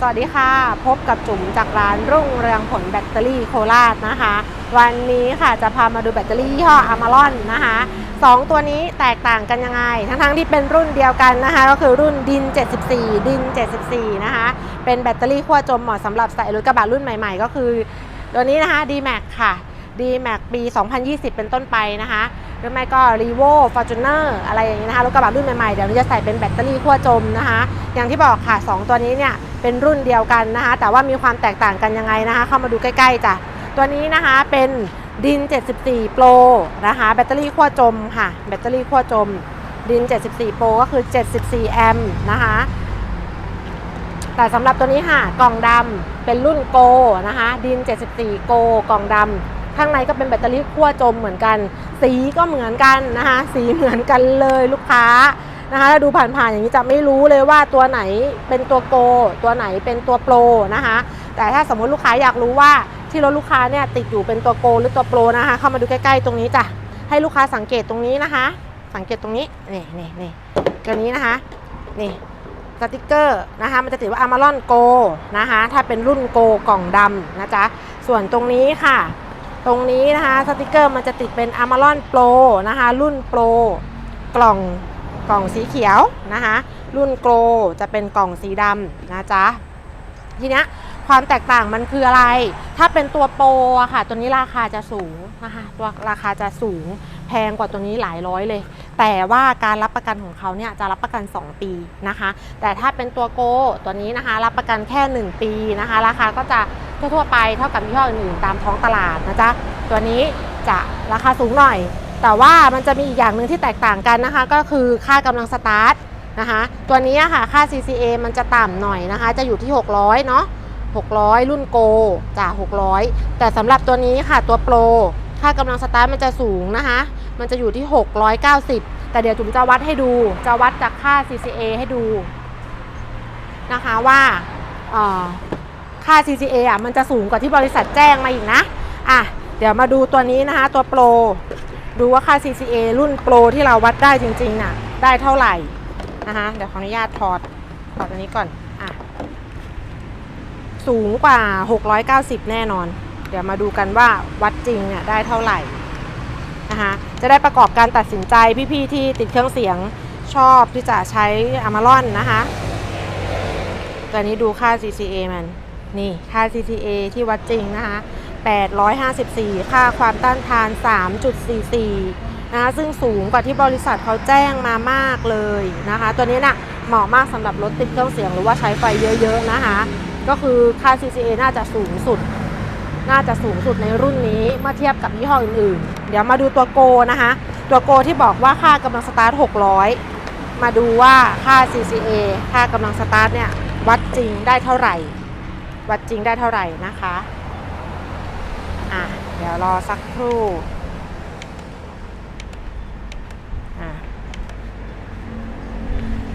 สวัสดีค่ะ พบกับจุ๋มจากร้านรุ่งเรืองผลแบตเตอรี่โคราชนะคะ วันนี้ค่ะจะพามาดูแบตเตอรี่ยี่ห้ออ m ม r o n นนะคะสองตัวนี้แตกต่างกันยังไง ทั้งๆที่เป็นรุ่นเดียวกันนะคะ ก็คือรุ่นดิน 74 ดิน 74 นะคะ เป็นแบตเตอรี่ขั้วจมเหมาะสำหรับใส่รถกระบะรุ่นใหม่ๆ ก็คือ ตัวนี้นะคะ D-Max ค่ะ D-Max ปี 2020 เป็นต้นไปนะคะหรือไม่ก็ r e v o Fortuner อะไรอย่างนี้นะคะรถกระบะรุ่นใหม่ๆ เดี๋ยวนี้จะใส่เป็นแบตเตอรี่ขั้วจมนะคะ อย่างที่บอกค่ะ 2 ตัวนี้เนี่ย เป็นรุ่นเดียวกันนะคะ แต่ว่ามีความแตกต่างกันยังไงนะคะ เข้ามาดูใกล้ๆจ้ะตัวนี้นะคะเป็นดิน 74 Pro นะคะ แบตเตอรี่ขั้วจมค่ะ แบตเตอรี่ขั้วจม ดิน 74 Pro ก็คือ 74 แอมป์นะคะ แต่สำหรับตัวนี้ค่ะ กล่องดำเป็นรุ่นโกนะคะ ดิน 74 โกกล่องดำข้างในก็เป็นแบตเตอรี่ขั้วจมเหมือนกัน สีก็เหมือนกันนะคะ สีเหมือนกันเลยลูกค้า นะคะถ้าดูผ่านๆอย่างนี้จะไม่รู้เลยว่าตัวไหนเป็นตัวโก ตัวไหนเป็นตัวโปรนะคะ แต่ถ้าสมมติลูกค้าอยากรู้ว่าที่รถลูกค้าเนี่ยติดอยู่เป็นตัวโกหรือตัวโปรนะคะเข้ามาดูใกล้ๆตรงนี้จ้ะให้ลูกค้าสังเกตตรงนี้นะคะ สังเกตตรงนี้นี่นี่นี่ตัวนี้นะคะนี่สติกเกอร์นะคะมันจะติดว่า a m a r o n Go นะคะถ้าเป็นรุ่น Go กล่องดำนะจ๊ะส่วนตรงนี้ค่ะ ตรงนี้นะคะสติกเกอร์มันจะติดเป็น a m a r o n Pro นะคะรุ่น Pro กล่อง กล่องสีเขียวนะคะ รุ่น Go จะเป็นกล่องสีดำนะจ๊ะ ทีนี้ความแตกต่างมันคืออะไร ถ้าเป็นตัวโปรอะค่ะ ตัวนี้ราคาจะสูงนะคะ ตัวราคาจะสูงแพงกว่าตัวนี้หลายร้อยเลย แต่ว่าการรับประกันของเขาเนี่ยจะรับประกัน 2 ปีนะคะ แต่ถ้าเป็นตัวโกตัวนี้นะคะ รับประกันแค่ 1 ปีนะคะ ราคาก็จะทั่วๆไปเท่ากับยี่ห้ออื่นๆตามท้องตลาดนะจ๊ะ ตัวนี้จะราคาสูงหน่อย แต่ว่ามันจะมีอีกอย่างหนึ่งที่แตกต่างกันนะคะ ก็คือค่ากำลังสตาร์ทนะคะ ตัวนี้ค่ะค่า CCA มันจะต่ำหน่อยนะคะ จะอยู่ที่ 600 เนาะ600 รุ่นโกจาก600 แต่สำหรับตัวนี้ค่ะตัวโปรค่ากำลังสตาร์ทมันจะสูงนะคะ มันจะอยู่ที่ 690 แต่เดี๋ยวจุ๋มจะวัดให้ดู จะวัดจากค่า CCA ให้ดูนะคะว่าค่า CCA อะมันจะสูงกว่าที่บริษัทแจ้งมาอีกนะ อะ เดี๋ยวมาดูตัวนี้นะคะ ตัวโปร ดูว่าค่า CCA รุ่นโปรที่เราวัดได้จริงๆน่ะ ได้เท่าไหร่นะคะเดี๋ยวขออนุญาตถอดถอดตัวนี้ก่อนอะสูงกว่า 690 แน่นอน เดี๋ยวมาดูกันว่าวัดจริงเนี่ยได้เท่าไหร่นะคะจะได้ประกอบการตัดสินใจพี่ๆที่ติดเครื่องเสียงชอบที่จะใช้ a m a r o n นนะคะตัวนี้ดูค่า CCA มัน นี่ค่า CCA ที่วัดจริงนะคะ 854 ค่าความต้านทาน 3.44 นะคะซึ่งสูงกว่าที่บริษัทเขาแจ้งมามากเลยนะคะ ตัวนี้น่ะเหมาะมากสำหรับรถติดเครื่องเสียงหรือว่าใช้ไฟเยอะๆนะคะ ก็คือค่า CCA น่าจะสูงสุด น่าจะสูงสุดในรุ่นนี้ เมื่อเทียบกับยี่ห้ออื่นๆ เดี๋ยวมาดูตัวโกนะคะ ตัวโกที่บอกว่าค่ากำลังสตาร์ท 600 มาดูว่าค่า CCA ค่ากำลังสตาร์ทเนี่ยวัดจริงได้เท่าไหร่ วัดจริงได้เท่าไหร่นะคะ ดี๋ยวรอสักครู่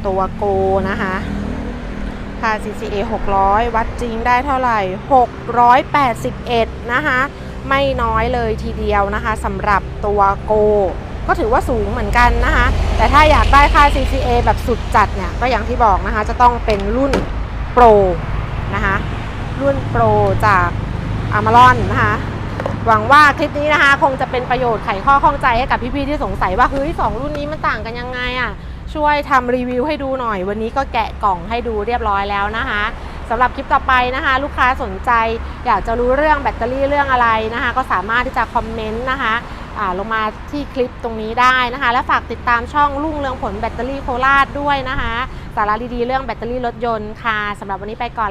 ตัวโกนะคะค่า CCA 600 วัดจริงได้เท่าไหร่ 681 นะคะ ไม่น้อยเลยทีเดียวนะคะสำหรับตัวโก ก็ถือว่าสูงเหมือนกันนะคะ แต่ถ้าอยากได้ค่า CCA แบบสุดจัดเนี่ย ก็อย่างที่บอกนะคะ จะต้องเป็นรุ่นโปรนะคะ รุ่นโปรจาก a m a r o n นะคะ หวังว่าคลิปนี้นะคะ คงจะเป็นประโยชน์ไขข้อข้องใจให้กับพี่ๆที่สงสัยว่าเฮ้ยสองรุ่นนี้มันต่างกันยังไงอะ่ะช่วยทำรีวิวให้ดูหน่อย วันนี้ก็แกะกล่องให้ดูเรียบร้อยแล้วนะคะสำหรับคลิปต่อไปนะคะ ลูกค้าสนใจอยากจะรู้เรื่องแบตเตอรี่เรื่องอะไรนะคะ ก็สามารถที่จะคอมเมนต์นะคะลงมาที่คลิปตรงนี้ได้นะคะ และฝากติดตามช่องรุ่งเรืองผลแบตเตอรี่โคราชด้วยนะคะ สาระดีๆเรื่องแบตเตอรี่รถยนต์ค่ะสำหรับวันนี้ไปก่อน